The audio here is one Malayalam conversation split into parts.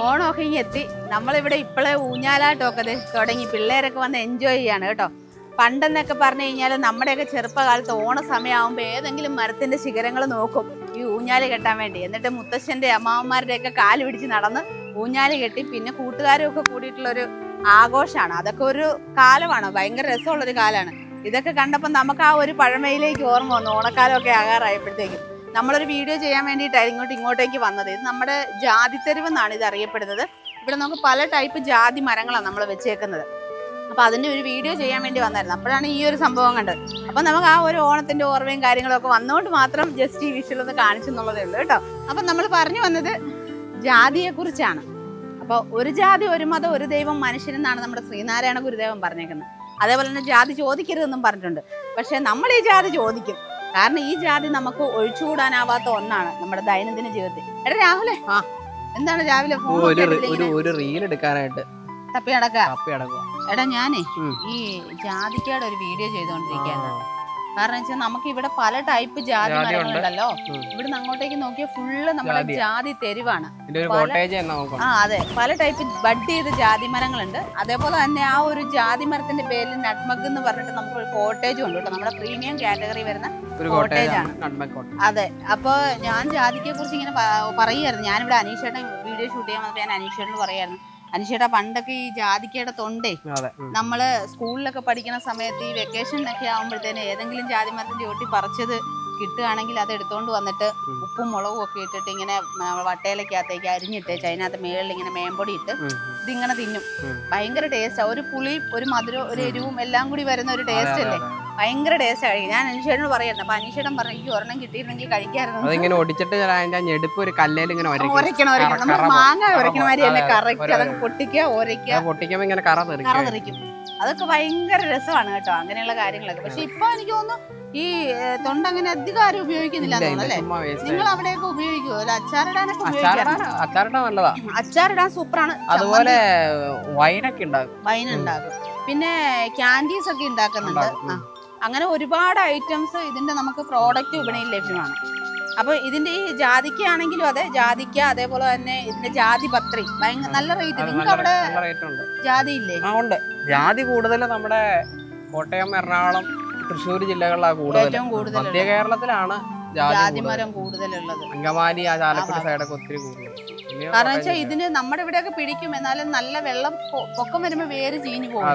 ഓണമൊക്കെ ഇങ്ങനെ എത്തി. നമ്മളിവിടെ ഇപ്പോഴേ ഊഞ്ഞാലാട്ടമൊക്കെ തുടങ്ങി. പിള്ളേരൊക്കെ വന്ന് എൻജോയ് ചെയ്യാണ് കേട്ടോ. പണ്ടെന്നൊക്കെ പറഞ്ഞു കഴിഞ്ഞാൽ നമ്മുടെയൊക്കെ ചെറുപ്പകാലത്ത് ഓണ സമയമാകുമ്പോൾ ഏതെങ്കിലും മരത്തിന്റെ ശിഖരങ്ങൾ നോക്കും. ഈ ഊഞ്ഞാൽ കെട്ടാൻ വേണ്ടി. എന്നിട്ട് മുത്തശ്ശന്റെ അമ്മാവന്മാരുടെയൊക്കെ കാൽ പിടിച്ച് നടന്ന് ഊഞ്ഞാൽ കെട്ടി പിന്നെ കൂട്ടുകാരും ഒക്കെ കൂടിയിട്ടുള്ള ഒരു ആഘോഷമാണ്. അതൊക്കെ ഒരു കാലമാണ്. ഭയങ്കര രസമുള്ളൊരു കാലമാണ് ഇതൊക്കെ കണ്ടപ്പോൾ നമുക്ക് ആ ഒരു പഴമയിലേക്ക് ഓർമ്മ വന്നു. ഓണക്കാലമൊക്കെ ആകാറായപ്പോഴത്തേക്കും. നമ്മളൊരു വീഡിയോ ചെയ്യാൻ വേണ്ടിയിട്ടാണ് ഇങ്ങോട്ട് ഇങ്ങോട്ടേക്ക് വന്നത്. ഇത് നമ്മുടെ ജാതിത്തെരുവ് എന്നാണ് ഇത് അറിയപ്പെടുന്നത്. ഇവിടെ നമുക്ക് പല ടൈപ്പ് ജാതി മരങ്ങളാണ് നമ്മൾ വെച്ചേക്കുന്നത്. അപ്പോൾ അതിന്റെ ഒരു വീഡിയോ ചെയ്യാൻ വേണ്ടി വന്നായിരുന്നു. അപ്പോഴാണ് ഈ ഒരു സംഭവം കണ്ടത്. അപ്പോൾ നമുക്ക് ആ ഒരു ഓണത്തിന്റെ ഓർമ്മയും കാര്യങ്ങളൊക്കെ വന്നുകൊണ്ട് മാത്രം ജസ്റ്റ് ഈ വിഷയം ഒന്ന് കാണിച്ചെന്നുള്ളതേ ഉള്ളൂ കേട്ടോ. അപ്പം നമ്മൾ പറഞ്ഞു വന്നത് ജാതിയെക്കുറിച്ചാണ്. അപ്പോൾ ഒരു ജാതി ഒരു മതം ഒരു ദൈവം മനുഷ്യനെന്നാണ് നമ്മുടെ ശ്രീനാരായണ ഗുരുദേവൻ പറഞ്ഞേക്കുന്നത്. അതേപോലെ തന്നെ ജാതി ചോദിക്കരുതെന്നും പറഞ്ഞിട്ടുണ്ട്. പക്ഷേ നമ്മൾ ഈ ജാതി ചോദിക്കും. കാരണം ഈ ജാതി നമുക്ക് ഒഴിച്ചുകൂടാനാവാത്ത ഒന്നാണ് നമ്മുടെ ദൈനംദിന ജീവിതത്തിൽ. എടാ രാഹുലേ. ആ. എന്താണ് രാവിലെ ഒരു റീൽ എടുക്കാനായിട്ട് തപ്പി നടക്കുക. എടാ ഞാനേ. ഈ ജാതിക്കയുടെ ഒരു വീഡിയോ ചെയ്തോണ്ടിരിക്കുകയാണ് കാരണം വെച്ചാൽ നമുക്ക് ഇവിടെ പല ടൈപ്പ് ജാതി മരങ്ങളുണ്ടല്ലോ ഇവിടുന്ന് അങ്ങോട്ടേക്ക് നോക്കിയാൽ ഫുള്ള് നമ്മുടെ ജാതി തെരുവാണ്. ആ അതെ. പല ടൈപ്പ് ബഡ് ചെയ്ത ജാതി മരങ്ങളുണ്ട്. അതേപോലെ തന്നെ ആ ഒരു ജാതി മരത്തിന്റെ പേരിൽ നട്മഗ് എന്ന് പറഞ്ഞിട്ട് നമുക്ക് ഒരു കോട്ടേജും ഉണ്ട് കേട്ടോ. നമ്മുടെ പ്രീമിയം കാറ്റഗറി വരുന്ന കോട്ടേജ് ആണ്. അതെ. അപ്പോൾ ഞാൻ ജാതിക്കെ കുറിച്ച് ഇങ്ങനെ പറയുമായിരുന്നു. ഞാനിവിടെ അനീഷേട്ടൻ വീഡിയോ ഷൂട്ട് ചെയ്യാൻ വന്നപ്പോൾ ഞാൻ അനീഷേട്ടൻ പറയായിരുന്നു. അനീഷേട്ടാ പണ്ടൊക്കെ ഈ ജാതിക്കയുടെ തൊണ്ടേ. നമ്മൾ സ്കൂളിലൊക്കെ പഠിക്കുന്ന സമയത്ത് ഈ വെക്കേഷനൊക്കെ ആകുമ്പോഴത്തേന് ഏതെങ്കിലും ജാതി മരത്തിന് ചോട്ടി പറിച്ചത് കിട്ടുകയാണെങ്കിൽ അത് എടുത്തോണ്ട് വന്നിട്ട്. ഉപ്പും മുളകും ഒക്കെ ഇട്ടിട്ട് ഇങ്ങനെ വട്ടയിലേക്കകത്തേക്ക് അരിഞ്ഞിട്ട് അതിനകത്ത് മേളിൽ ഇങ്ങനെ മേമ്പൊടി ഇട്ട് ഇതിങ്ങനെ തിന്നും. ഭയങ്കര ടേസ്റ്റാണ് ഒരു പുളി ഒരു മധുരം ഒരു. എരിവും എല്ലാം കൂടി വരുന്ന ഒരു ടേസ്റ്റ് അല്ലേ. ഭയങ്കര ടേസ്റ്റ് ആയിരിക്കും. ഞാൻ അനീഷേട്ടനോട് പറയായിരുന്നു അപ്പൊ അനീഷേട്ടൻ പറഞ്ഞു എനിക്ക് ഒരെണ്ണം കിട്ടിയിരുന്നെങ്കിൽ കഴിക്കായിരുന്നു അതിങ്ങനെ ഒടിച്ചിട്ട് ഞാൻ അതിന്റെ ഞെടുപ്പ് ഒരു കല്ലേൽ ഇങ്ങനെ ഉരയ്ക്കണം ഉരയ്ക്കണം നമ്മൾ മാങ്ങ ഉരയ്ക്കണ മാതിരി തന്നെ. കറക്റ്റ് അതങ്ങ് പൊട്ടിക്കുക ഉരയ്ക്കുക പൊട്ടിക്കുമ്പോ ഇങ്ങനെ കറ തെറിക്കും. അതൊക്കെ ഭയങ്കര രസമാണ് കേട്ടോ. അങ്ങനെയുള്ള കാര്യങ്ങളൊക്കെ. പക്ഷെ ഇപ്പൊ എനിക്ക് തോന്നുന്നു ഈ തൊണ്ട അങ്ങനെ അധികം ആരും ഉപയോഗിക്കുന്നില്ല നിങ്ങൾ അവിടെയൊക്കെ ഉപയോഗിക്കുമോ അച്ചാറിടാനൊക്കെ അച്ചാറിടാൻ നല്ലതാ. അച്ചാറിടാൻ സൂപ്പറാണ്. അതുപോലെ വൈനൊക്കെ ഉണ്ടാകും വൈൻ ഉണ്ടാകും പിന്നെ ക്യാൻഡീസ് ഒക്കെ ഉണ്ടാക്കുന്നുണ്ട്. അങ്ങനെ ഒരുപാട് ഐറ്റംസ് ഇതിന്റെ നമുക്ക് പ്രോഡക്റ്റ് വിപണിയിൽ ലഭ്യമാണ്. അപ്പോൾ ഇതിന്റെ ഈ ജാതിക്ക ആണെങ്കിലും അതെ ജാതിക്ക അതേപോലെ തന്നെ ഇതിന്റെ ജാതി പത്രി നല്ല റേറ്റ് നിങ്ങൾക്ക് അവിടെ ജാതി ഇല്ലേ? ആ ഉണ്ട്. ജാതി കൂടുതൽ നമ്മുടെ കോട്ടയം എറണാകുളം തൃശ്ശൂർ ജില്ലകളിലാണ് കൂടുതൽ ഏറ്റവും കൂടുതൽ മധ്യ കേരളത്തിലാണ് ജാതി. മരം കൂടുതലുള്ളത്. അങ്കമാലി ആ ചാലക്കുടി സൈഡൊക്കെ ഒത്തിരി കൂടുതൽ കാരണം വെച്ചാൽ ഇതിന് നമ്മുടെ ഇവിടെയൊക്കെ പിടിക്കും. എന്നാലും നല്ല വെള്ളം പൊക്കം വരുമ്പോ വേര് ചീഞ്ഞു പോകും.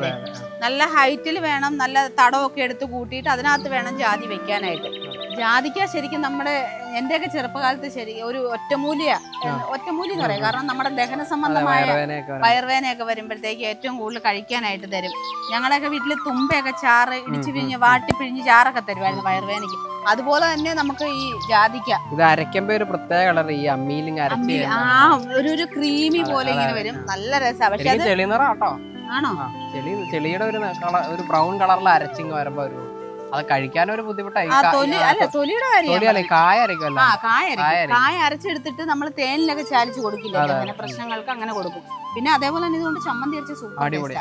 നല്ല ഹൈറ്റിൽ വേണം. നല്ല തടമൊക്കെ എടുത്ത് കൂട്ടിയിട്ട് അതിനകത്ത് വേണം ജാതി വെക്കാനായിട്ട്. ജാതിക്ക ശരിക്കും നമ്മുടെ എന്റെയൊക്കെ ചെറുപ്പകാലത്ത് ശരി ഒരു ഒറ്റമൂലിയ ഒറ്റമൂലി എന്ന് പറയാം. കാരണം നമ്മുടെ ദഹന സംബന്ധമായ വയർവേനയൊക്കെ വരുമ്പോഴത്തേക്ക് ഏറ്റവും കൂടുതൽ കഴിക്കാനായിട്ട് തരും. ഞങ്ങളൊക്കെ വീട്ടിൽ തുമ്പയൊക്കെ ചാറ് ഇടിച്ചു പിഴിഞ്ഞ് വാട്ടി പിഴിഞ്ഞ് ചാറൊക്കെ തരുമായിരുന്നു വയർവേനയ്ക്ക് അതുപോലെ തന്നെ നമുക്ക് ഈ ജാതിക്ക ഇത് അരയ്ക്കുമ്പോ ഒരു പ്രത്യേക കളർ ഈ അമ്മിയിൽ ഇങ്ങനെ അരച്ച് അമ്മി ആ ഒരു ഒരു ക്രീമി പോലെ ഇങ്ങനെ വരും. നല്ല രസമാണ് പക്ഷെ അത് ശരിക്കും ചെളി നിറം ആണോ ചെളി ചെളിയുടെ ഒരു കളർ ഒരു ബ്രൗൺ കളറിൽ അരച്ചിങ്ങ് വരുമ്പോ ഒരു അത് കഴിക്കാൻ ഒരു ബുദ്ധിമുട്ടായി. ആ തൊലി അല്ല തൊലിയുടെ കാര്യം തൊലിയല്ലേ കായ അരക്കുമല്ലോ ആ കായ അരച്ചെടുത്തിട്ട് നമ്മൾ തേനിലൊക്കെ ചാലിച്ച് കൊടുക്കില്ല? അങ്ങനെ പ്രശ്നങ്ങൾക്ക് അങ്ങനെ കൊടുക്കും. പിന്നെ അതേപോലെ തന്നെ ഇതുകൊണ്ട് ചമ്മന്തി അരച്ച സൂപ്പർ.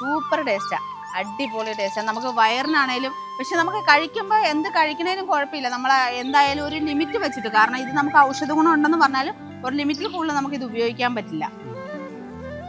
സൂപ്പർ ടേസ്റ്റാ അടിപൊളി ടേസ്റ്റാ നമുക്ക് വയറിനാണേലും പക്ഷെ നമുക്ക് കഴിക്കുമ്പോൾ എന്ത് കഴിക്കണേലും കുഴപ്പമില്ല. നമ്മൾ എന്തായാലും ഒരു ലിമിറ്റ് വെച്ചിട്ട് കാരണം ഇത് നമുക്ക് ഔഷധ ഗുണം ഉണ്ടെന്ന് പറഞ്ഞാലും ഒരു ലിമിറ്റിൽ കൂടുതൽ നമുക്ക് ഇത് ഉപയോഗിക്കാൻ പറ്റില്ല.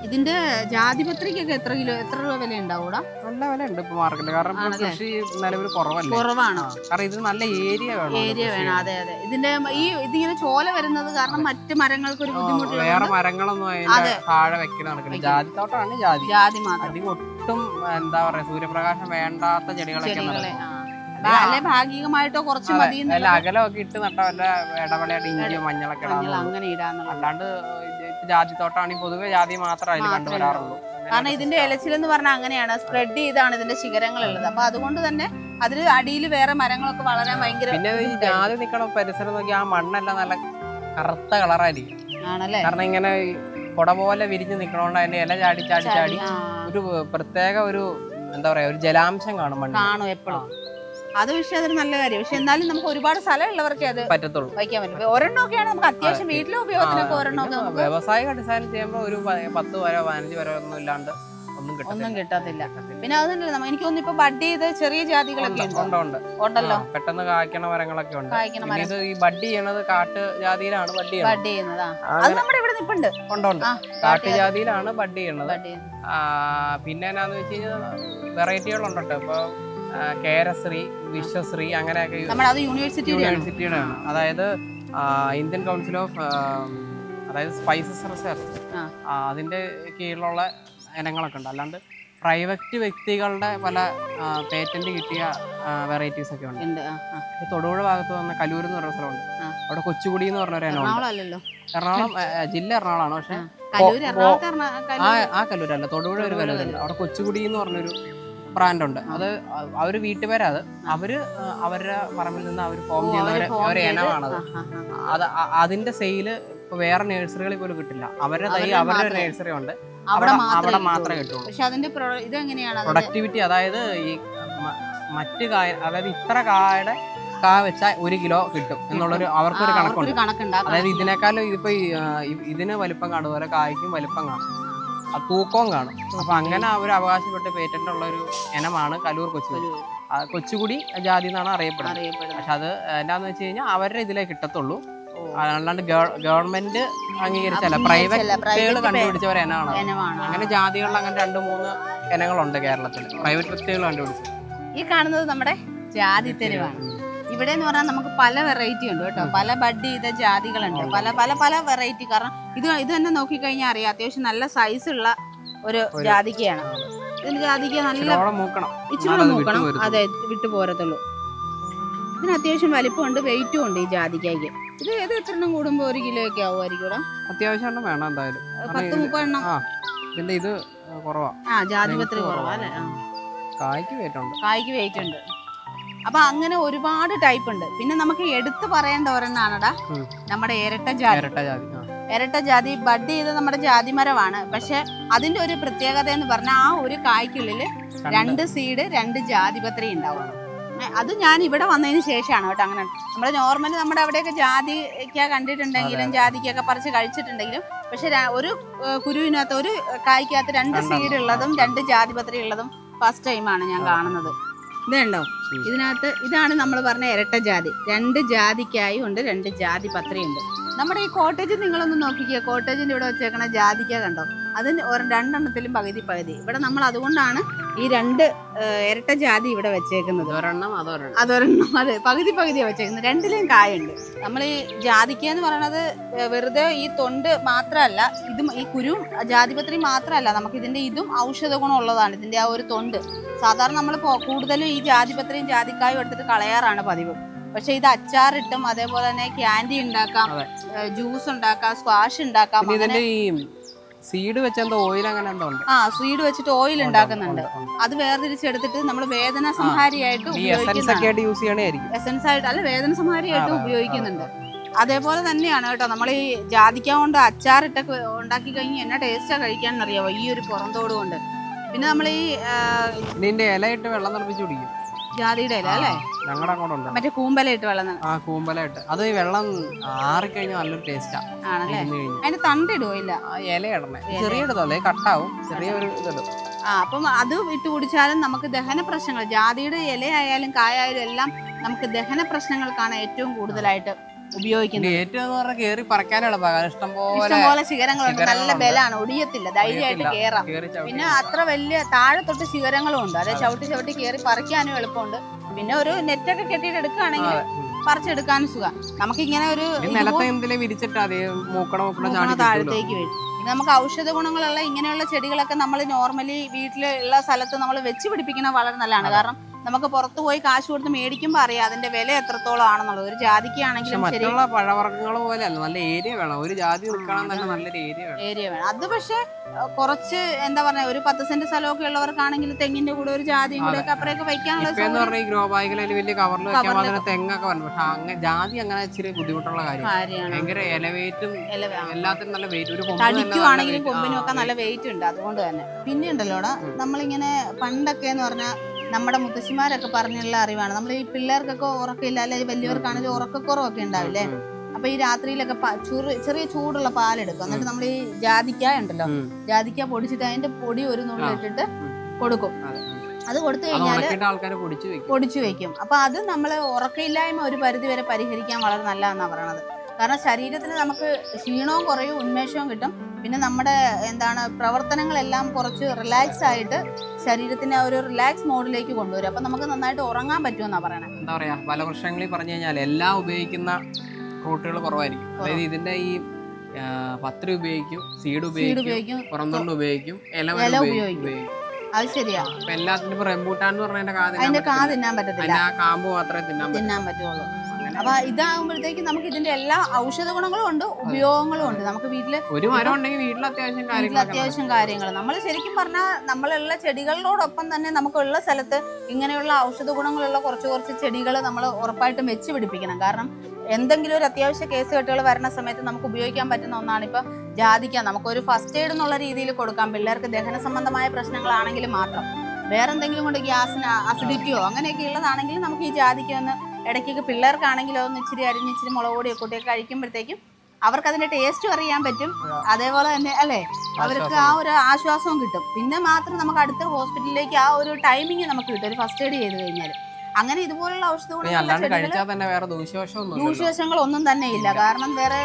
ഇതിന്റെ ജാതിപത്രിക്കൊക്കെ എത്ര കിലോ എത്ര രൂപ വില ഉണ്ടാവൂടാ? നല്ല വില ഉണ്ട് ഇപ്പൊ മാർക്കറ്റിൽ കാരണം ഇപ്പൊ? കൃഷി നിലവിൽ കുറവല്ലേ? കുറവാണ്. കാരണം ഇത് നല്ല ഏരിയ വേണം ഏരിയ വേണം. അതെ അതെ. ഇതിന്റെ ഈ ഇതിങ്ങനെ ചോല വരുന്നത് കാരണം മറ്റ് മരങ്ങൾക്ക് ഒരു ബുദ്ധിമുട്ട് വേറെ മരങ്ങളൊന്നും അതിന്റെ. താഴെ വെക്കുന്ന നടക്കില്ല വെക്കില്ല. ജാതി. ജാതി മാത്രം. ഒട്ടും എന്താ പറയാ സൂര്യപ്രകാശം വേണ്ടാത്ത ചെടികളൊക്കെ നടക്കും. അല്ല, ഭാഗികമായിട്ടോ കുറച്ച് മതി അകലൊക്കെ അകലമൊക്കെ ഇട്ട് നട്ട വല്ല ഇടവളയായിട്ട് ഇഞ്ചിയോ മഞ്ഞളൊക്കെ അല്ലാണ്ട് ജാതി തോട്ടാണ് പൊതുവെ ജാതി മാത്രമേ അതിൽ കണ്ടുവരാറുള്ളൂ. കാരണം ഇതിന്റെ ഇലച്ചിൽ എന്ന് പറഞ്ഞാൽ അങ്ങനെയാണ്. സ്പ്രെഡ് ചെയ്താണ് ഇതിന്റെ ശിഖരങ്ങൾ ഉള്ളത് അപ്പൊ അതുകൊണ്ട് തന്നെ അതിൽ അടിയിൽ വേറെ മരങ്ങളൊക്കെ വളരാൻ ഭയങ്കര പിന്നെ ജാതി നിൽക്കണ പരിസരം നോക്കി ആ മണ്ണെല്ലാം നല്ല കറുത്ത കളറായിരിക്കും. ആണല്ലേ? കാരണം ഇങ്ങനെ കുട പോലെ വിരിഞ്ഞ് നിൽക്കണോണ്ട് അതിന്റെ ഇല ചാടി ചാടി ചാടി ഒരു പ്രത്യേക ഒരു എന്താ പറയാ ഒരു ജലാംശം കാണും മണ്ണ് കാണും എപ്പോഴും. അത് പക്ഷേ അതൊരു നല്ല കാര്യം. പക്ഷെ എന്നാലും നമുക്ക് ഒരുപാട് സ്ഥലമുള്ളവർക്ക് അത് പറ്റത്തുള്ളൂ. വയ്ക്കാൻ പറ്റും. ഒരെണ്ണമൊക്കെയാണ് നമുക്ക് അത്യാവശ്യം വീട്ടിലെ ഉപയോഗത്തിനൊക്കെ ഒരെണ്ണമൊക്കെ നമുക്ക് വ്യവസായിക അടിസ്ഥാനത്തിൽ ചെയ്യുമ്പോൾ ഒരു പത്ത് വരോ പതിനഞ്ച് വരോ ഒന്നും ഇല്ലാണ്ട് ഒന്നും കിട്ടത്തില്ല. പിന്നെ അത് തന്നെ നമ്മ- എനിക്ക് തോന്നുന്നു ഇപ്പൊ ബഡ് ചെയ്ത് ചെറിയ ജാതികളൊക്കെ ഉണ്ട്, ഉണ്ട്? ഉണ്ട് ഉണ്ടല്ലോ. പെട്ടെന്ന് കായ്ക്കണ മരങ്ങളൊക്കെ ഉണ്ട്. ഇത് ഈ ബഡ് ചെയ്യണത് കാട്ട് ജാതിയിലാണ് ബഡ് ബഡ് ചെയ്യുന്നത്. അത് നമ്മുടെ ഇവിടെ നിപ്പുണ്ട്. ഉണ്ട് ഉണ്ട്. കാട്ട് ജാതിയിലാണ് ബഡ് ചെയ്യണത് പിന്നെ എന്നാന്ന് വെച്ച് കഴിഞ്ഞാൽ വെറൈറ്റികളുണ്ട് ഇപ്പൊ കേരശ്രീ വിശ്വശ്രീ അങ്ങനെയൊക്കെ യൂണിവേഴ്സിറ്റിയുടെ യൂണിവേഴ്സിറ്റിയുടെ ആണ് അതായത് ഇന്ത്യൻ കൗൺസിൽ ഓഫ് അതായത് സ്പൈസസ് റിസർച്ച് അതിന്റെ അതിന്റെ കീഴിലുള്ള ഇനങ്ങളൊക്കെ ഉണ്ട്. അല്ലാണ്ട് പ്രൈവറ്റ് വ്യക്തികളുടെ പല പേറ്റന്റ് കിട്ടിയ വെറൈറ്റീസ് ഒക്കെ ഉണ്ട്. തൊടുപുഴ ഭാഗത്ത് വന്ന കലൂർ എന്ന് പറഞ്ഞ സ്ഥലമുണ്ട്. അവിടെ കൊച്ചുകുടി എന്ന് പറഞ്ഞ ഒരു ഇനമുണ്ട് എറണാകുളം ജില്ല എറണാകുളമാണ് പക്ഷെ ആ കലൂരല്ല. തൊടുപുഴ ഒരു തൊടുപുഴ അവിടെ കൊച്ചുകുടി എന്ന് പറഞ്ഞൊരു ബ്രാൻഡ് ഉണ്ട് അത് അവർ അവർ വീട്ടുപേരാ അത് അവർ അവരുടെ പറമ്പിൽ നിന്ന് അവർ ഫോം ചെയ്യുന്ന അവർ ഒരു- ഇനമാണത്. അത് അതിന്റെ സെയിൽ ഇപ്പൊ വേറെ നഴ്സറികളിൽ പോലും കിട്ടില്ല. അവരുടെ തൈ അവരുടെ നേഴ്സറി ഉണ്ട്. അവിടെ മാത്രമേ കിട്ടുള്ളൂ. പക്ഷെ അതിന്റെ പ്രൊഡക്ടിവിറ്റി അതായത് ഈ മറ്റു കായ അതായത് ഇത്ര കായുടെ കാ വെച്ചാൽ ഒരു കിലോ കിട്ടും എന്നുള്ളൊരു അവർക്കൊരു കണക്കുണ്ട്. അതായത് ഇതിനേക്കാളും ഇതിപ്പോ ഇതിന് വലിപ്പം കാണും ഓരോ കായ്ക്കും വലിപ്പം കാണും. തൂക്കവും കാണും. അപ്പൊ അങ്ങനെ അവർ അവകാശപ്പെട്ട് പേറ്റന്റ് ഉള്ള ഒരു ഇനമാണ് കലൂർ കൊച്ചുകുടി കൊച്ചുകുടി ജാതി എന്നാണ് അറിയപ്പെടുന്നത്. പക്ഷെ അത് എന്താന്ന് വെച്ച് കഴിഞ്ഞാൽ അവരുടെ ഇതിലേ കിട്ടത്തുള്ളൂ. അല്ലാണ്ട് ഗവൺമെന്റ് അംഗീകരിച്ചല്ല പ്രൈവറ്റ് കണ്ടുപിടിച്ചവർ കണ്ടുപിടിച്ച ഇനമാണ്. അങ്ങനെ ജാതികളിൽ അങ്ങനെ രണ്ട് മൂന്ന് ഇനങ്ങളുണ്ട് കേരളത്തിൽ പ്രൈവറ്റ് വ്യക്തികൾ കണ്ടുപിടിച്ചത്. ഈ കാണുന്നത് നമ്മുടെ ജാതി തെരുവാണ്. ഇവിടെ എന്ന് പറഞ്ഞാൽ നമുക്ക് പല വെറൈറ്റി ഉണ്ട് കേട്ടോ. പല ബഡ് ചെയ്ത ജാതികളുണ്ട്. പല പല പല വെറൈറ്റി കാരണം ഇത് ഇത് തന്നെ നോക്കിക്കഴിഞ്ഞാൽ അറിയാം അത്യാവശ്യം നല്ല സൈസ് ഉള്ള ഒരു ജാതിക്കയാണ് ഇതിന് ജാതിക്ക നല്ല ഇച്ചിരി മൂക്കണം. അതെ വിട്ടു പോരത്തുള്ളൂ. ഇതിന് അത്യാവശ്യം വലിപ്പമുണ്ട് വെയിറ്റും ഉണ്ട് ഈ ജാതിക്കയ്ക്ക് ഇത് ഏത് എത്ര എണ്ണം കൂടുമ്പോൾ ഒരു കിലോ ഒക്കെ ആവുമായിരിക്കും അത്യാവശ്യം എണ്ണം വേണം എന്തായാലും. പത്ത് മുപ്പത് എണ്ണം. ഇതിന്റെ ഇത് കുറവാ. ആ ജാതിപത്രി കുറവാ അല്ലേ? കായ്ക്ക് ഉണ്ട്. കായ്ക്ക് വെയിറ്റ് ഉണ്ട്. അപ്പൊ അങ്ങനെ ഒരുപാട് ടൈപ്പ് ഉണ്ട്. പിന്നെ നമുക്ക് എടുത്തു പറയേണ്ട ഒരെണ്ണാണടാ നമ്മുടെ ഇരട്ട ജാതി. ഇരട്ട ജാതി ബഡ് ചെയ്ത നമ്മുടെ ജാതി മരമാണ് പക്ഷെ അതിന്റെ ഒരു പ്രത്യേകത എന്ന് പറഞ്ഞാൽ ആ ഒരു കായ്ക്കുള്ളിൽ രണ്ട് സീഡ് രണ്ട് ജാതിപത്രി ഉണ്ടാവും അത് ഞാൻ ഇവിടെ വന്നതിന് ശേഷമാണ് കേട്ടോ അങ്ങനെ. നമ്മൾ നോർമലി നമ്മുടെ അവിടെയൊക്കെ ജാതിക്ക കണ്ടിട്ടുണ്ടെങ്കിലും ജാതിക്കൊക്കെ പറിച്ച് കഴിച്ചിട്ടുണ്ടെങ്കിലും പക്ഷെ ഒരു കുരുവിനകത്ത് ഒരു കായ്ക്കകത്ത് രണ്ട് സീഡ് ഉള്ളതും രണ്ട് ജാതിപത്രി ഉള്ളതും ഫസ്റ്റ് ടൈമാണ് ഞാൻ കാണുന്നത്. ഇതുണ്ടോ. ഇതിനകത്ത് ഇതാണ് നമ്മൾ പറഞ്ഞ ഇരട്ട ജാതി. രണ്ട് ജാതിക്കായി ഉണ്ട് രണ്ട് ജാതി പത്രയുണ്ട് നമ്മുടെ ഈ കോട്ടേജ് നിങ്ങളൊന്ന് നോക്കിക്കുക കോട്ടേജിന്റെ ഇവിടെ വെച്ചേക്കണ ജാതിക്ക കണ്ടോ? അതിന് ഒരു രണ്ടെണ്ണത്തിലും പകുതി പകുതി. ഇവിടെ നമ്മൾ അതുകൊണ്ടാണ് ഈ രണ്ട് ഇരട്ട ജാതി ഇവിടെ വെച്ചേക്കുന്നത്. ഒരെണ്ണം അതൊരെണ്ണം. അതൊരെണ്ണം അതെ. പകുതി പകുതിയാണ് വെച്ചേക്കുന്നത്. രണ്ടിലും കായുണ്ട്. നമ്മൾ ഈ ജാതിക്ക എന്ന് പറയണത് വെറുതെ ഈ തൊണ്ട് മാത്രമല്ല ഇതും ഈ കുരു ജാതിപത്രി മാത്രമല്ല നമുക്ക് ഇതിന്റെ ഇതും ഔഷധ ഗുണം ഉള്ളതാണ് ഇതിന്റെ ആ ഒരു തൊണ്ട്. സാധാരണ നമ്മൾ കൂടുതലും ഈ ജാതിപത്രയും ജാതിക്കായും എടുത്തിട്ട് കളയാറാണ് പതിവ്. പക്ഷെ ഇത് അച്ചാറിട്ടും അതേപോലെ തന്നെ ക്യാൻഡി ഉണ്ടാക്കാം ജ്യൂസ് ഉണ്ടാക്കാം സ്ക്വാഷ് ഉണ്ടാക്കാം ഇതിന്റെ ഈ സീഡ് വെച്ച എന്തോ ഓയിൽ അങ്ങനെ എന്തോ ഉണ്ട്. ആ സീഡ് വെച്ചിട്ട് ഓയിൽ ഉണ്ടാക്കുന്നുണ്ട്. ഉണ്ട്, ഉണ്ട്. അത് വേർതിരിച്ചെടുത്തിട്ട് നമ്മൾ വേദന സംഹാരിയായിട്ട് ഈ എസൻസ് ആയിട്ട് യൂസ് എസൻസ് ആയിട്ട് അല്ല വേദന സംഹാരിയായിട്ട് ഉപയോഗിക്കുന്നുണ്ട്. അതേപോലെ തന്നെയാണ് കേട്ടോ നമ്മൾ ഈ ജാതിക്ക കൊണ്ട് അച്ചാറിട്ടൊക്കെ ഉണ്ടാക്കി കഴിഞ്ഞാൽ എന്നാ ടേസ്റ്റാ കഴിക്കാൻ അറിയാവോ ഈ ഒരു പുറന്തോട് കൊണ്ട്. പിന്നെ നമ്മൾ ഈ നിന്റെ ഇല ഇലയിട്ട് വെള്ളം തിളപ്പിച്ച് കുടിക്കും. ജാതിയുടെ ഇല അല്ലേ? ഞങ്ങളുടെ അങ്ങോട്ട് ഉണ്ട് മറ്റേ കൂമ്പല ഇട്ട് വെള്ളം ആ കൂമ്പലയിട്ട്. അത് ഈ വെള്ളം ആറിക്കഴിഞ്ഞാൽ നല്ലൊരു ടേസ്റ്റാ ആണല്ലേ? അതിന് തണ്ടിടുവോ ഇല്ല? ആ ഇല ഇടണേ. ചെറിയ ഇടതല്ലേ കട്ടാവും. ചെറിയ ഒരു ഇതിടും ആ അപ്പം അത് ഇട്ട് കുടിച്ചാലും നമുക്ക് ദഹന പ്രശ്നങ്ങൾ ജാതിയുടെ ഇലയായാലും കായായാലും എല്ലാം നമുക്ക് ദഹന പ്രശ്നങ്ങൾക്കാണ് ഏറ്റവും കൂടുതലായിട്ട് ഉപയോഗിക്കുന്നത്. ഏറ്റവും എന്ന് പറഞ്ഞാൽ കേറി പറക്കാനുള്ള ഇഷ്ടം പോലെ ശിഖരങ്ങളുണ്ട്. നല്ല. ബലാണ് ഒടിയത്തില്ല. ധൈര്യമായിട്ട് ചവിട്ടി പിന്നെ അത്ര വലിയ താഴെ തൊട്ട് ശിഖരങ്ങളും ഉണ്ട്. അതായത് ചവിട്ടി ചവിട്ടി കയറി പറിക്കാനും എളുപ്പമുണ്ട്. പിന്നെ ഒരു നെറ്റൊക്കെ കെട്ടിയിട്ട് എടുക്കുകയാണെങ്കിൽ. പറിച്ചെടുക്കാനും സുഖം. നമുക്ക് ഇങ്ങനെ ഒരു. താഴത്തേക്ക് വരും പിന്നെ നമുക്ക് ഔഷധ ഗുണങ്ങളുള്ള ഇങ്ങനെയുള്ള ചെടികളൊക്കെ നമ്മൾ നോർമലി വീട്ടിലുള്ള സ്ഥലത്ത് നമ്മൾ വെച്ച് പിടിപ്പിക്കുന്നത് വളരെ നല്ലതാണ്. കാരണം നമുക്ക് പുറത്തു പോയി കാശ് കൊടുത്ത് മേടിക്കുമ്പോൾ അറിയാം അതിന്റെ വില എത്രത്തോളം ആണെന്നുള്ളത്. ഒരു ജാതിക്ക് ജാതിക്കാണെങ്കിലും ശരി. മറ്റുള്ള പഴവർഗങ്ങൾ പോലെ അല്ല നല്ല ഏരിയ വേണം. ഒരു ജാതി നിൽക്കണം തന്നെ നല്ലൊരു ഏരിയ വേണം. ഏരിയ വേണം. അത് പക്ഷെ കുറച്ച് എന്താ പറയാ ഒരു പത്ത് സെന്റ് സ്ഥലമൊക്കെ ഉള്ളവർക്കാണെങ്കിൽ തെങ്ങിന്റെ കൂടെ ഒരു ജാതിയും കൂടെ ഒക്കെ അപ്പുറമൊക്കെ വെക്കാനുള്ള ഇപ്പൊ എന്ന് പറഞ്ഞാൽ ഈ ഗ്രോ ബാഗിൽ വലിയ കവറിൽ വെക്കാൻ കവറിൽ മാത്രമേ തെങ്ങൊക്കെ വരണം. പക്ഷെ അങ്ങനെ ജാതി അങ്ങനെ ഇച്ചിരി ബുദ്ധിമുട്ടുള്ള കാര്യം കാര്യമാണ്. ഭയങ്കര എലവേറ്റും എല്ലാത്തിനും നല്ല വെയിറ്റ് ഒരു തടിക്കുവാണെങ്കിലും. കൊമ്പിനും ഒക്കെ നല്ല വെയിറ്റ് ഉണ്ട്. അതുകൊണ്ട് തന്നെ. പിന്നെ ഉണ്ടല്ലോടാ? നമ്മളിങ്ങനെ പണ്ടൊക്കെ എന്ന് പറഞ്ഞാൽ നമ്മുടെ മുത്തശ്ശിമാരൊക്കെ പറഞ്ഞുള്ള അറിവാണ്. നമ്മൾ ഈ പിള്ളേർക്കൊക്കെ ഉറക്കമില്ല അല്ലെ വലിയവർക്കാണെങ്കിൽ ഉറക്കക്കുറവൊക്കെ ഉണ്ടാവില്ലേ. അപ്പൊ ഈ രാത്രിയിലൊക്കെ ചെറിയ ചൂടുള്ള പാലെടുക്കും. എന്നിട്ട് നമ്മൾ ഈ ജാതിക്ക ഉണ്ടല്ലോ. ജാതിക്ക പൊടിച്ചിട്ട് അതിന്റെ പൊടി ഒരു നുള്ളിട്ടിട്ട് ഇട്ടിട്ട് കൊടുക്കും. അത് കൊടുത്തു കഴിഞ്ഞാൽ പൊടിച്ചു വെക്കും. പൊടിച്ചു വെക്കും. അപ്പൊ അത് നമ്മൾ ഉറക്കയില്ലായ്മ ഒരു പരിധി വരെ പരിഹരിക്കാൻ വളരെ നല്ലതാണെന്നാണ് പറയണത്. കാരണം ശരീരത്തിന് നമുക്ക് ക്ഷീണവും കുറയും ഉന്മേഷവും കിട്ടും. പിന്നെ നമ്മുടെ എന്താണ് പ്രവർത്തനങ്ങളെല്ലാം കുറച്ച് റിലാക്സ് ആയിട്ട് ശരീരത്തിനെ ഒരു റിലാക്സ് മോഡിലേക്ക് കൊണ്ടുവരും. അപ്പൊ നമുക്ക് നന്നായിട്ട് ഉറങ്ങാൻ പറ്റുമെന്നാണ് പറയണത് എന്താ പറയാ ഫലവൃക്ഷങ്ങളിൽ പറഞ്ഞു കഴിഞ്ഞാൽ എല്ലാം ഉപയോഗിക്കുന്ന ഫ്രൂട്ടുകൾ കുറവായിരിക്കും. അതായത് ഇതിന്റെ ഈ പത്ര ഉപയോഗിക്കും സീഡ് ഉപയോഗിക്കും പുറന്തുണ്ട് ഉപയോഗിക്കും ഇല ഉപയോഗിക്കും. അത് ശരിയാ. എല്ലാത്തിനും റെമ്പൂട്ടാൻ എന്ന് തിന്നാൻ അതിന്റെ കാ. തിന്നാൻ പറ്റത്തില്ല. കാമ്പ് മാത്രമേ തിന്നാൻ പറ്റൂ തിന്നാൻ പറ്റുള്ളൂ. അപ്പൊ ഇതാകുമ്പോഴത്തേക്ക് നമുക്ക് ഇതിന്റെ എല്ലാ ഔഷധ ഗുണങ്ങളും ഉണ്ട് ഉപയോഗങ്ങളും ഉണ്ട്. നമുക്ക് വീട്ടിൽ ഒരു മരം ഉണ്ടെങ്കിൽ വീട്ടിൽ അത്യാവശ്യം വീട്ടിൽ അത്യാവശ്യം കാര്യങ്ങൾ നമ്മൾ ശരിക്കും പറഞ്ഞാൽ നമ്മളുള്ള ചെടികളോടൊപ്പം തന്നെ നമുക്കുള്ള സ്ഥലത്ത് ഇങ്ങനെയുള്ള ഔഷധ ഗുണങ്ങളുള്ള കുറച്ച് കുറച്ച് ചെടികൾ നമ്മൾ ഉറപ്പായിട്ടും വെച്ച് പിടിപ്പിക്കണം. കാരണം എന്തെങ്കിലും ഒരു അത്യാവശ്യ കേസ് കെട്ടുകൾ വരുന്ന സമയത്ത് നമുക്ക് ഉപയോഗിക്കാൻ പറ്റുന്ന ഒന്നാണ് ഇപ്പൊ ജാതിക്ക. നമുക്കൊരു ഫസ്റ്റ് എയ്ഡ് എന്നുള്ള രീതിയിൽ കൊടുക്കാം. പിള്ളേർക്ക് ദഹന സംബന്ധമായ പ്രശ്നങ്ങളാണെങ്കിൽ മാത്രം. വേറെന്തെങ്കിലും കൊണ്ട് ഗ്യാസിന് അസിഡിറ്റിയോ അങ്ങനെയൊക്കെ ഉള്ളതാണെങ്കിൽ നമുക്ക് ഈ ജാതിക്ക ഒന്ന് ഇടയ്ക്കൊക്കെ പിള്ളേർക്കാണെങ്കിലും ഒന്ന് ഇച്ചിരി അരിഞ്ഞ് ഇച്ചിരി മുളക് പൊടിയൊക്കെ കൂട്ടിയൊക്കെ കഴിക്കുമ്പോഴത്തേക്കും അവർക്ക് അതിന്റെ ടേസ്റ്റും അറിയാൻ പറ്റും. അതേപോലെ തന്നെ അല്ലേ? അവർക്ക് ആ ഒരു ആശ്വാസവും കിട്ടും. പിന്നെ മാത്രം നമുക്ക് അടുത്ത ഹോസ്പിറ്റലിലേക്ക് ആ ഒരു ടൈമിങ് നമുക്ക് കിട്ടും. ഒരു ഫസ്റ്റ് എയ്ഡ് ചെയ്ത് കഴിഞ്ഞാൽ. അങ്ങനെ ഇതുപോലുള്ള ഔഷധ ദൂഷ്യവശങ്ങളൊന്നും തന്നെ. ദൂഷ്യവശങ്ങൾ ഒന്നും ഇല്ല. കാരണം വേറെ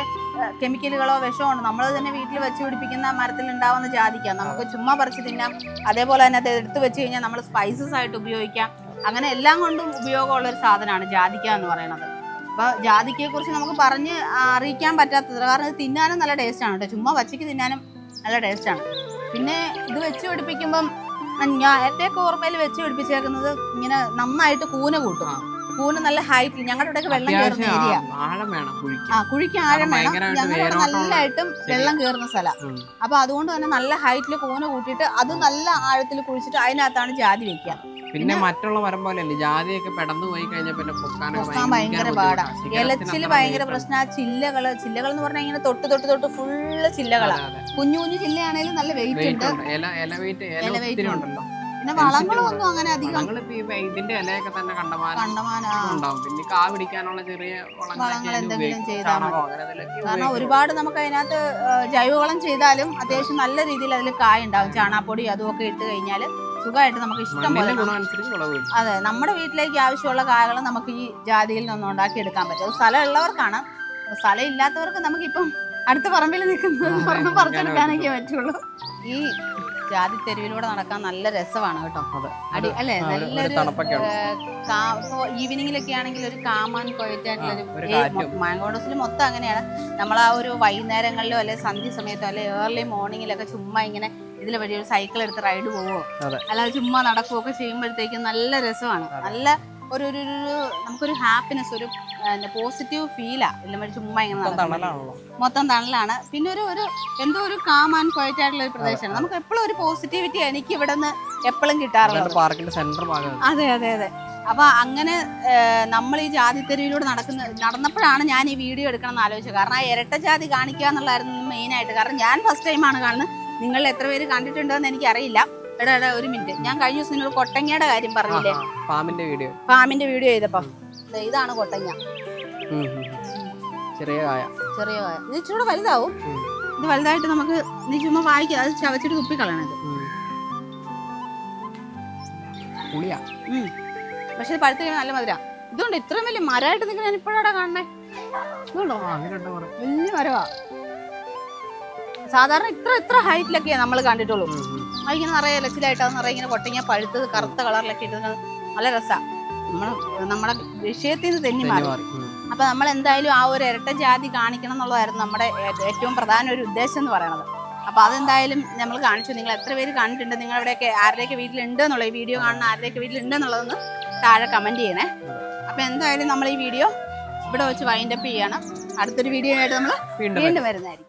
കെമിക്കലുകളോ വിഷമോ നമ്മൾ തന്നെ വീട്ടിൽ വെച്ച് പിടിപ്പിക്കുന്ന മരത്തിൽ ഉണ്ടാവുന്ന ജാതിക്കാം. നമുക്ക് ചുമ്മാ പറിച്ച് തിന്നാം. അതേപോലെ തന്നെ അത് എടുത്തു വെച്ച് കഴിഞ്ഞാൽ നമ്മൾ സ്പൈസസ് ആയിട്ട് ഉപയോഗിക്കാം. അങ്ങനെ എല്ലാം കൊണ്ടും ഉപയോഗമുള്ള ഒരു സാധനമാണ് ജാതിക്ക എന്ന് പറയുന്നത്. അപ്പോൾ ജാതിക്കയെ കുറിച്ച് നമുക്ക് പറഞ്ഞ് അറിയിക്കാൻ പറ്റാത്തത് കാരണം ഇത് തിന്നാനും നല്ല ടേസ്റ്റാണ് കേട്ടോ. ചുമ്മാ പച്ചയ്ക്ക് തിന്നാനും നല്ല ടേസ്റ്റാണ് പിന്നെ ഇത് വെച്ച് പിടിപ്പിക്കുമ്പം ഞാൻ എന്റെയൊക്കെ ഓർമ്മയിൽ വെച്ച് പിടിപ്പിച്ചേക്കുന്നത് ഇങ്ങനെ നന്നായിട്ട് കൂന കൂട്ടും. കൂന നല്ല ഹൈറ്റിൽ ഞങ്ങളുടെ ഇവിടെയൊക്കെ വെള്ളം കയറുന്ന ഏരിയ. ആ- കുഴിക്ക്. ആഴം വേണം. ഞങ്ങളുടെ നല്ലതായിട്ടും വെള്ളം കയറുന്ന സ്ഥലമാണ്. അപ്പൊ അതുകൊണ്ട് തന്നെ നല്ല ഹൈറ്റിൽ കൂന കൂട്ടിയിട്ട് അത് നല്ല ആഴത്തിൽ കുഴിച്ചിട്ട് അതിനകത്താണ് ജാതി വെക്കുക. പിന്നെ മറ്റുള്ള മരം പോലെ അല്ലേ ജാതിയൊക്കെ പെടന്നു പോയി കഴിഞ്ഞാൽ പിന്നെ പൊക്കാൻ ഭയങ്കര പാടാ. ഇലച്ചിൽ ഭയങ്കര പ്രശ്നം. ആ ചില്ലകൾ ചില്ലകൾ എന്ന് പറഞ്ഞാൽ ഇങ്ങനെ തൊട്ട് തൊട്ട് തൊട്ട് ഫുള്ള് ചില്ലകളാ. കുഞ്ഞു കുഞ്ഞു ചില്ലയാണെങ്കിലും നല്ല വെയിറ്റ് ഉണ്ട്. ഇല വെയിറ്റ്. ഉണ്ടല്ലോ. പിന്നെ വളങ്ങളും ഒന്നും അങ്ങനെ അധികം ഇതിന്റെ ഇലയൊക്കെ തന്നെ കണ്ടമാനം പിന്നെ ഈ കാ പിടിക്കാനുള്ള ചെറിയ വളങ്ങൾ എന്തെങ്കിലും. ചെയ്താൽ കാരണം ഒരുപാട് നമുക്ക് അതിനകത്ത് ജൈവവളം ചെയ്താലും അത്യാവശ്യം നല്ല രീതിയിൽ അതിൽ കായ ഉണ്ടാവും. ചാണാപ്പൊടി അതും ഒക്കെ ഇട്ട് കഴിഞ്ഞാൽ സുഖമായിട്ട് നമുക്ക് ഇഷ്ടം പോലെ അതെ നമ്മുടെ വീട്ടിലേക്ക് ആവശ്യമുള്ള കായകൾ നമുക്ക് ഈ ജാതിയിൽ നിന്ന് ഉണ്ടാക്കിയെടുക്കാൻ പറ്റും. അത് സ്ഥലം ഉള്ളവർക്കാണ് സ്ഥലം ഇല്ലാത്തവർക്ക് നമുക്കിപ്പം അടുത്ത പറമ്പിൽ നിൽക്കുന്നത് പറഞ്ഞ് പറിച്ചെടുക്കാനൊക്കെ പറ്റുള്ളൂ. ഈ ജാതി തെരുവിലൂടെ നടക്കാൻ നല്ല രസമാണ് കേട്ടോ. അടി അല്ലേ? നല്ലൊരു ഈവനിങ്ങിലൊക്കെ ആണെങ്കിൽ ഒരു കാമാൻ കൊയറ്റായിട്ടുള്ളൊരു മാങ്കോഡസിൽ മൊത്തം അങ്ങനെയാണ്. നമ്മൾ ആ ഒരു വൈകുന്നേരങ്ങളിലോ അല്ലെ സന്ധ്യ സമയത്തോ അല്ലെ ഏർലി മോർണിംഗിലൊക്കെ ചുമ്മാ ഇങ്ങനെ ഇതിൽ വഴി ഒരു സൈക്കിൾ എടുത്ത് റൈഡ് പോവോ. അല്ലാതെ ചുമ്മാ നടക്കുകയൊക്കെ ചെയ്യുമ്പോഴത്തേക്കും നല്ല രസമാണ്. നല്ല ഒരു ഒരു ഒരു നമുക്കൊരു ഹാപ്പിനെസ് ഒരു പോസിറ്റീവ് ഫീലാ വഴി ചുമ്മാ ഇങ്ങനെ മൊത്തം തണലാണ്. പിന്നെ ഒരു ഒരു എന്തോ ഒരു കാം ആൻഡ് ക്വയറ്റ് ആയിട്ടുള്ള ഒരു പ്രദേശമാണ്. നമുക്ക് എപ്പോഴും ഒരു പോസിറ്റിവിറ്റി എനിക്ക് ഇവിടെ നിന്ന് എപ്പോഴും കിട്ടാറുള്ളത്. അതെ അതെ അതെ. അപ്പൊ അങ്ങനെ നമ്മൾ ഈ ജാതി തെരുവിലൂടെ നടക്കുന്ന നടന്നപ്പോഴാണ് ഞാൻ ഈ വീഡിയോ എടുക്കണം എന്ന് ആലോചിച്ചത്. കാരണം ആ ഇരട്ട ജാതി കാണിക്കുക എന്നുള്ളതായിരുന്നു മെയിൻ ആയിട്ട് കാരണം ഞാൻ ഫസ്റ്റ് ടൈമാണ് കാണുന്നത്. നിങ്ങൾ എത്ര പേര് കണ്ടിട്ടുണ്ടോ എന്ന് എനിക്കറിയില്ല. എടാ എടാ ഒരു മിനിറ്റ്. ഞാൻ കഴിഞ്ഞ ദിവസം നിങ്ങൾ കൊട്ടങ്ങയുടെ കാര്യം പറഞ്ഞില്ലേ? ഫാമിന്റെ വീഡിയോ. ഫാമിന്റെ വീഡിയോ ചെയ്തപ്പം. ഇതാണ് കൊട്ടങ്ങ. ചെറിയ കായ ചെറിയ കായ ഇത് ഇച്ചിരി വലുതാവും. ഇത് വലുതായിട്ട് നമുക്ക് നീ ചുമ്മാ വായിക്കുക അത് ചവച്ചിട്ട് തുപ്പിക്കളയണത് പക്ഷെ ഇത് പഴുത്ത് നല്ല മധുര. ഇതുകൊണ്ട് ഇത്രയും വലിയ മരമായിട്ട് നിങ്ങൾ ഞാൻ ഇപ്പോഴാണ് കാണണേ ഇതുകൊണ്ടോ. വലിയ മരവാ സാധാരണ ഇത്ര ഇത്ര ഹൈറ്റിലൊക്കെയാണ് നമ്മൾ കണ്ടിട്ടുള്ളൂ. അതിങ്ങനെ നിറയെ ഇലച്ചിലായിട്ട് അത് നിറയെ ഇങ്ങനെ പൊട്ടിങ്ങ പഴുത്തത് കറുത്ത കളറിലൊക്കെ ഇടുന്നത് നല്ല രസമാണ് നമ്മൾ നമ്മുടെ വിഷയത്തിൽ നിന്ന് തെന്നി മാറി. അപ്പൊ നമ്മൾ എന്തായാലും ആ ഒരു ഇരട്ട ജാതി കാണിക്കണം എന്നുള്ളതായിരുന്നു നമ്മുടെ ഏറ്റവും പ്രധാന ഒരു ഉദ്ദേശം എന്ന് പറയുന്നത് അപ്പൊ അതെന്തായാലും നമ്മൾ കാണിച്ചു. നിങ്ങൾ എത്ര പേര് കണ്ടിട്ടുണ്ട്? നിങ്ങൾ എവിടെയൊക്കെ ആരുടെയൊക്കെ വീട്ടിലുണ്ട് എന്നുള്ള ഈ വീഡിയോ കാണുന്ന ആരുടെയൊക്കെ വീട്ടിലുണ്ട് എന്നുള്ളതൊന്ന് താഴെ കമന്റ് ചെയ്യണേ. അപ്പൊ എന്തായാലും നമ്മൾ ഈ വീഡിയോ ഇവിടെ വെച്ച് വൈൻഡപ്പ് ചെയ്യണം. അടുത്തൊരു വീഡിയോ ആയിട്ട് നമ്മൾ വീണ്ടും വരുന്നതായിരിക്കും.